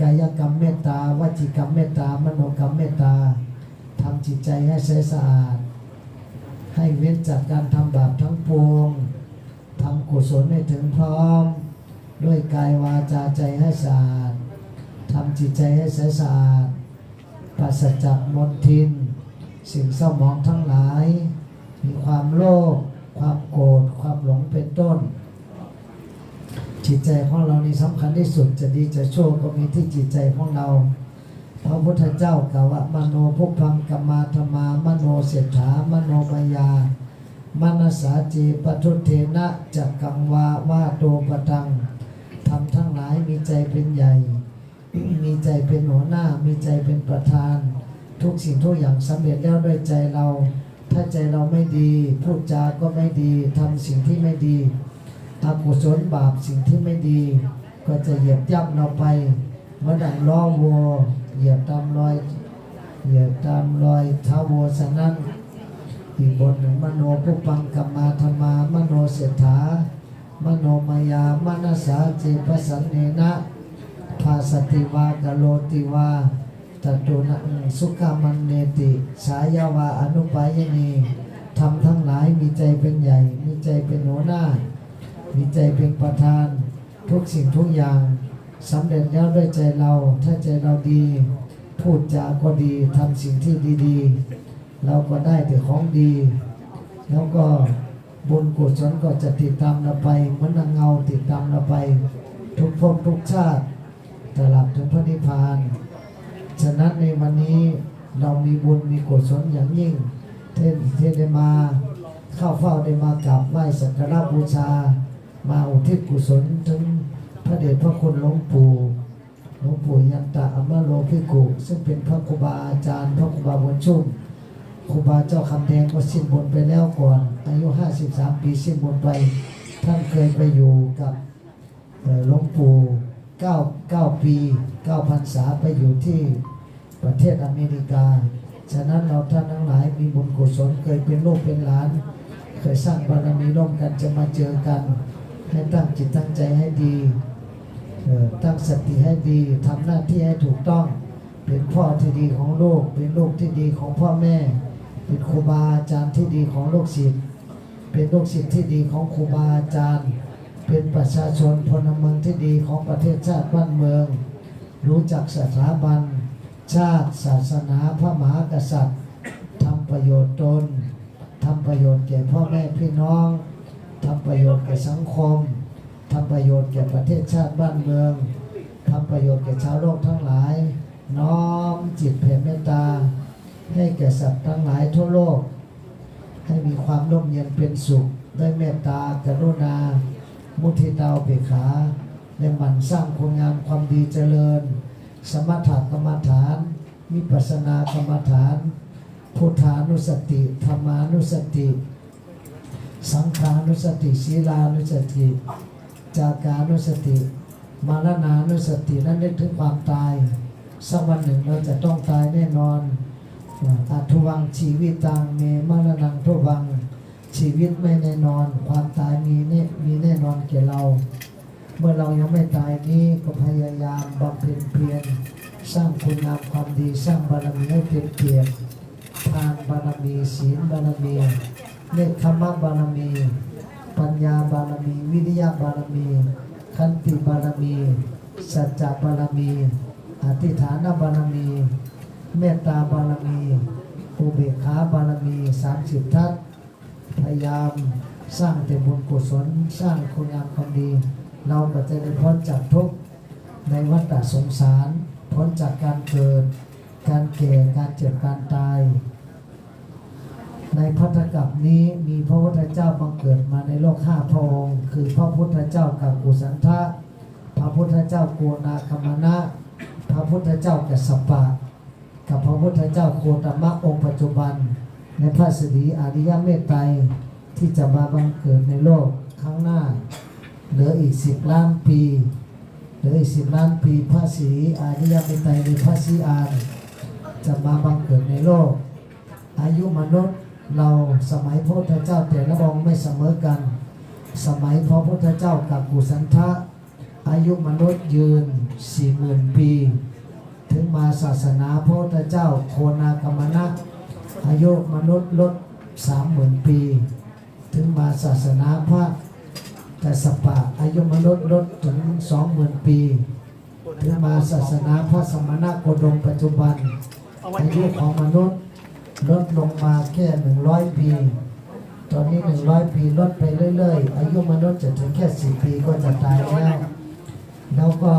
กายกรรมเมตตาวจีกรรมเมตตามโนกรรมเมตตาทำจิตใจให้ใสสะอาด ให้เว้นจากการทำบาปทั้งปวงทำกุศลให้ถึงพร้อม ด้วยกายวาจาใจให้สะอาดทำจิตใจให้ใสสะอาดปราศจากมลทิน สิ่งเศร้าหมองทั้งหลาย มีความโลภความโกรธความหลงเป็นต้น จิตใจของเรานี่สำคัญที่สุดจะดีจะชั่วก็มีที่จิตใจของเรา พระพุทธเจ้ากล่าวว่ามโนภุพังกมมาธรรมามโนเศรษฐามโนมายามนสาจีปทุเทนะจักกังวาวาโตปตังทำทั้งหลายมีใจเป็นใหญ่ มีใจเป็นหัวหน้า มีใจเป็นประธาน ทุกสิ่งทุกอย่างสำเร็จแล้วด้วยใจเรา ถ้าใจเราไม่ดี พูดจาก็ไม่ดีทำสิ่งที่ไม่ดี อกุศลบาปสิ่งที่ไม่ดี ก็จะเหยียบย่ำเราไปเหมือนดังล้อวัวเหยียบตามรอยเหยียบตามรอยเท้าวัวฉะนั้นอีกบทหนึ่งมโนภุปังกัมมาธรรมามโนเศรษฐามโนมายามนัสาเจปสันเนนะภาสติวากโลติวาตตุนะสุขามันเนติสายาวาอนุปายนีทำทั้งหลายมีใจเป็นใหญ่ มีใจเป็นหัวหน้า มีใจเป็นประธาน ทุกสิ่งทุกอย่างสำเร็จแล้วด้วยใจเรา ถ้าใจเราดี พูดจาก็ดีทำสิ่งที่ดีๆ เราก็ได้แต่ของดี แล้วก็บุญกุศลก็จะติดตามเราไปเหมือนนางเงาติดตามเราไป ทุกภพทุกชาติตลอดถึงพระนิพพาน ฉะนั้นในวันนี้เรามีบุญมีกุศลอย่างยิ่งเท่ที่ได้มา เข้าเฝ้าได้มากราบไหว้สักการะบูชา มาอุทิศกุศลถึงพระเดชพระคุณหลวงปู่หลวงปู่ยันตะอมโลพิกุซึ่งเป็นพระครูบาอาจารย์ พระครูบาบุญชุ่มครูบาเจ้าคำแดงก็สิ้นบุญไปแล้วก่อน อายุ 53 ปีสิ้นบุญไป ท่านเคยไปอยู่กับหลวงปู่9 9 ปี9พรรษาไปอยู่ที่ประเทศอเมริกา ฉะนั้นเราท่านทั้งหลายมีบุญกุศลเคยเป็นลูกเป็นหลาน เคยสร้างบารมีร่วมกันจะมาเจอกัน ให้ตั้งจิตตั้งใจให้ดี ตั้งสติให้ดีทำหน้าที่ให้ถูกต้อง เป็นพ่อที่ดีของลูก เป็นลูกที่ดีของพ่อแม่ เป็นครูบาอาจารย์ที่ดีของลูกศิษย์ เป็นลูกศิษย์ที่ดีของครูบาอาจารย์ เป็นประชาชนพลเมืองที่ดีของประเทศชาติบ้านเมือง รู้จักสถาบัน ชาติศาสนาพระมหากษัตริย์ทำประโยชน์ตนทำประโยชน์แก่พ่อแม่พี่น้อง ทำประโยชน์แก่สังคมทำประโยชน์แก่ประเทศชาติบ้านเมืองทำประโยชน์แก่ชาวโลกทั้งหลาย น้อมจิตเผ่เมตตา ให้แก่สัตว์ทั้งหลายทั่วโลก ให้มีความร่มเย็นเป็นสุขด้วยเมตตากรุณา มุทิตาเบกขาและหมั่นสร้างคุณงามความดีเจริญ สมถกรรมฐานวิปัสสนากรรมฐาน พุทธานุสติธรรมานุสติ สังขานุสติศีลานุสติ จากานุสติ มารณานุสตินั้นนึกถึงความตาย สักวันหนึ่งเราจะต้องตายแน่นอนอัทุวังชีวิตตังเมมรณังทุวัง ชีวิตไม่แน่นอน ความตายมีแน่มีแน่นอนแก่เรา เมื่อเรายังไม่ตายนี้ก็พยายามบำเพ็ญเพียรสร้างคุณงามความดีสร้างบารมีให้เพียรเพียรทานบารมีศีลบารมี เนคขมบารมี ปัญญาบารมี วิริยะบารมีขันติบารมี สัจจะบารมี อธิฐานบารมี เมตตาบารมี อุเบกขาบารมีสามสิบทัศพยายามสร้างแต่บุญกุศลสร้างคุณงามความดี เราก็จะได้พ้นจากทุกข์ในวัฏสงสาร พ้นจากการเกิด การแก่การเจ็บการตาย ในพัทธกับนี้มีพระพุทธเจ้าบังเกิดมาในโลกห้าพระองค์คือพระพุทธเจ้ากับกุสันทะพระพุทธเจ้าโกนาคมนะพระพุทธเจ้ากัสสปะ กับพระพุทธเจ้าโคตมะองค์ปัจจุบัน ในพระสิริอริยเมตไตรที่จะมาบังเกิดในโลกข้างหน้า เหลืออีกสิบล้านปี เหลืออีกสิบล้านปีพระสิริอริยเมตไตรในพระสีอานจะมาบังเกิดในโลก อายุมนุษย์ เราสมัยพระพุทธเจ้าแต่ละองค์ไม่เสมอกัน สมัยพระพุทธเจ้ากับกุสันทะอายุมนุษย์ยืนสี่หมื่นปี ถึงมาศาสนาพระพุทธเจ้าโคนากรรมนะอายุมนุษย์ลดสามหมื่นปี ถึงมาศาสนาพระกัสสปะอายุมนุษย์ลดถึงสองหมื่นปี ถึงมาศาสนาพระสมณะโคดมปัจจุบันอายุของมนุษย์ ลดลงมาแค่หนึ่งร้อยปี ตอนนี้หนึ่งร้อยปีลดไปเรื่อยๆ อายุมนุษย์จะถึงแค่สี่ปีก็จะตายแล้ว แล้วก็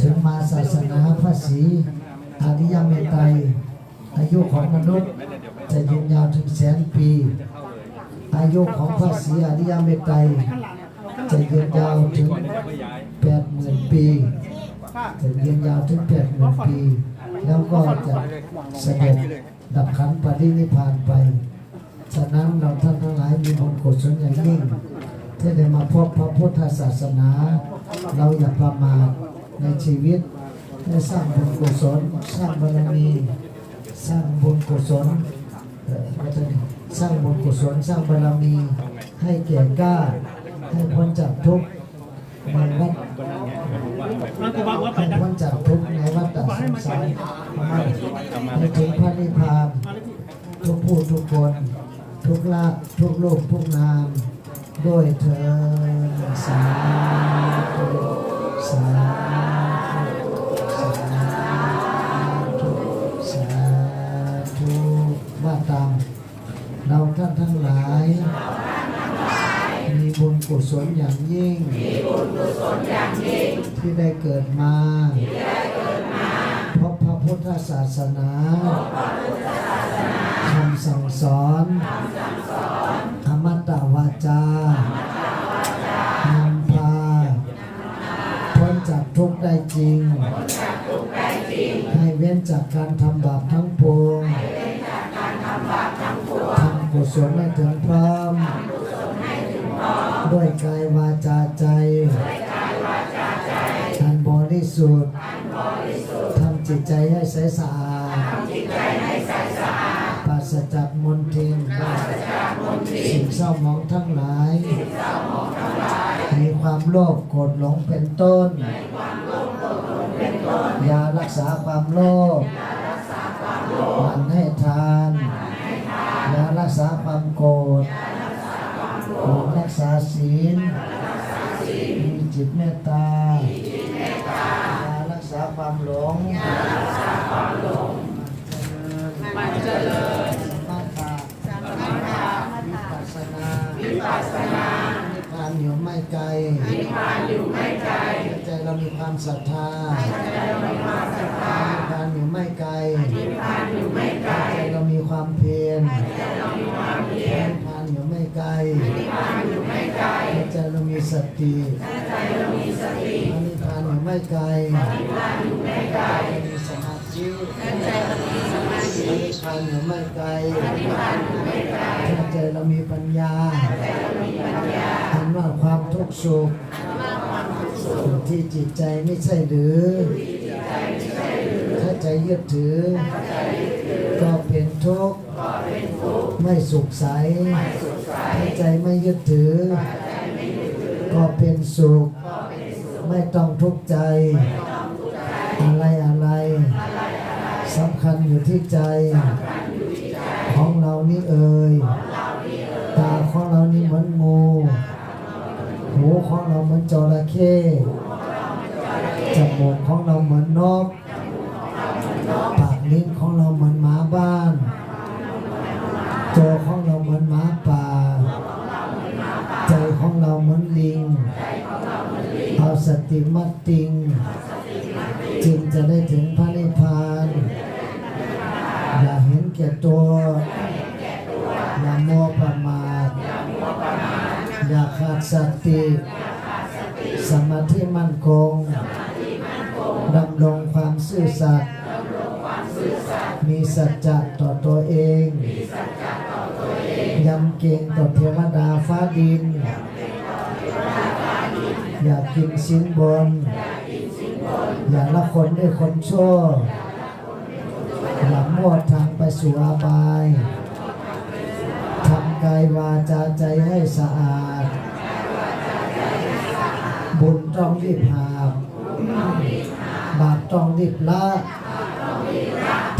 ถึงมาศาสนาพระศรีอริยเมตไตรอายุของมนุษย์จะยืนยาวถึงแสนปี อายุของพระศรีอริยเมตไตรจะยืนยาวถึงแปดหมื่นปี จะยืนยาวถึงแปดหมื่นปี แล้วก็จะเสด็จดับขันธ์ปรินิพพานไป ฉะนั้นเราท่านทั้งหลายมีบุญกุศลอย่างยิ่ง ที่ได้มาพบพระพุทธศาสนา เราอย่าประมาทในชีวิตได้สร้างบุญกุศลสร้างบารมีสร้างบุญกุศลเอ่อไม่ใช่สร้างบุญกุศลสร้างบารมี ให้แก่กล้า ให้พ้นจากทุกข์ในวัฏแล้วกูว่าว่าไปให้นะพ้นจากทุกข์ใน วัฏสงสารให้ถึงพระนิพพาน ทุกผู้ทุกคน ทุกละทุกโลกทุกนามด้วยเธอสาธุสาธุสาธุสาธุว่าตามเราท่านทั้งหลาย มีบุญกุศลอย่างยิ่ง ที่ได้เกิดมาพบพระพุทธศา สนาคำสั่งสอนอมตะวาจานำพาพ้นจากทุกข์ได้จริง ให้เว้นจากการทำบาปทั้งปวงทำกุศลให้ถึงพร้อมด้วยกายวาจาใจอันบริสุทธิ์ จิตใจให้ใสสะอาดจิตใจให้ใสสะอาดปราศจากมลทินปราศจากมลทินสิ่งเศร้ามองทั้งหลายสิ่งเศร้ามองทั้งหลาย มีความโลภโกรธหลงเป็นต้นมีความโลภโกรธหลงเป็นต้นยารักษาความโลภยารักษาความโลภหวานให้ทานยารักษาความโกรธรักษาศีลมีจิตเมตตามีจิตเมตตา ยารักษาความหลงมันเจริญสมาธิวิปัสสนานิพพานอยู่ไม่ไกลนิพพานอยู่ไม่ไกลใจเรามีความศรัทธาใจเรามีความศรัทธานิพพานอยู่ไม่ไกลนิพพานอยู่ไม่ไกลใจเรามีความเพียรใจเรามีความเพียรนิพพานอยู่ไม่ไกลใจเรามีสติใจเรามีสติอนิพพานอยู่ ไม่ไกลอนิพพานอยู่ไม่ไกลมีสมาธิใจเรามีสมาธิอนิพพานอยู่ไม่ไกลอนิพพานอยู่ไม่ไกลใจเรามีปัญญาใจเรามีปัญญาเห็นว่าความทุกข์สุขอยู่ที่จิตใจไม่ใช่หรือถ้าใจยึดถือ ก็เป็นทุกข์ไม่สุขใสถ้าใจไม่ยึดถือ ก็เป็นสุข ไม่ต้องทุกข์ใจ อะไรอะไร สำคัญอยู่ที่ใจ ของเรานี่เอ่ย ตาของเรานี่เหมือนงูหูของเราเหมือนจระเข้จมูกของเราเหมือนนก ปากลิ้นของเราเหมือนหมาบ้านตัวของเราเหมือนหมาป่า ใจของเราเหมือนลิง สติมัดติง จึงจะได้ถึงพระนิพพาน อย่าเห็นแก่ตัว อย่ามัวประมาท อย่าขาดสติ สมาธิมั่นคงดำรงความซื่อสัตย์มีสัจจะต่อตัวเอง ยำเก่งต่อเทวดาฟ้าดิน อยากกินสินบน อย่าละคนด้วยคนชั่วอย่ามั่วทางไปสู่อาบายทำกายวาจาใจให้สะอาด บุญต้องรีบหาบบาปต้องรีบละ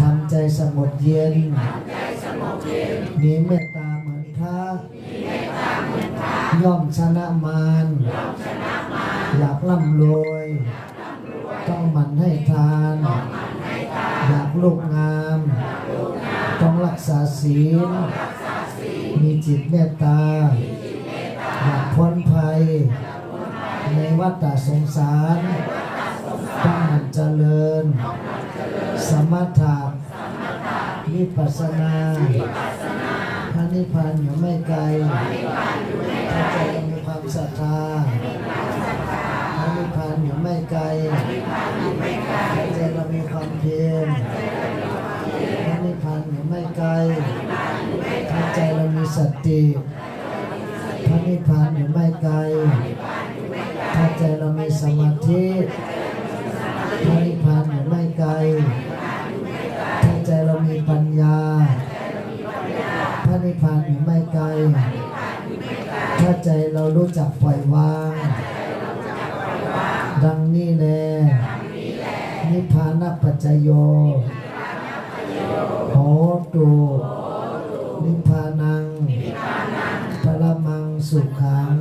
ทำใจสงบเย็นมีเมตตาเหมือนพระย่อมชนะมาร อยากร่ำรวยต้องมันให้ทาน อยากลูกงาม ต้องรักษาศีลมีจิตเมตตา อยากพ้นภัย ในวัฏสงสารต้องมันเจริญ สมถะวิปัสสนาพระนิพพานอยู่ไม่ไกลถ้าใจมีความศรัทธา นิพพานอยู่ไม่ไกลถ้าใจเรามีความเพียรพระนิพพานอยู่ไม่ไกลถ้าใจเรามีสติพระนิพพานอยู่ไม่ไกลถ้าใจเรามีสมาธิพระนิพพานอยู่ไม่ไกลถ้าใจเรามีปัญญาพระนิพพานอยู่ไม่ไกลถ้าใจเรารู้จักปล่อยวาง ดังนี้แลนิพพานัปัจจโยโหตุนิพพานังปรมังสุขัง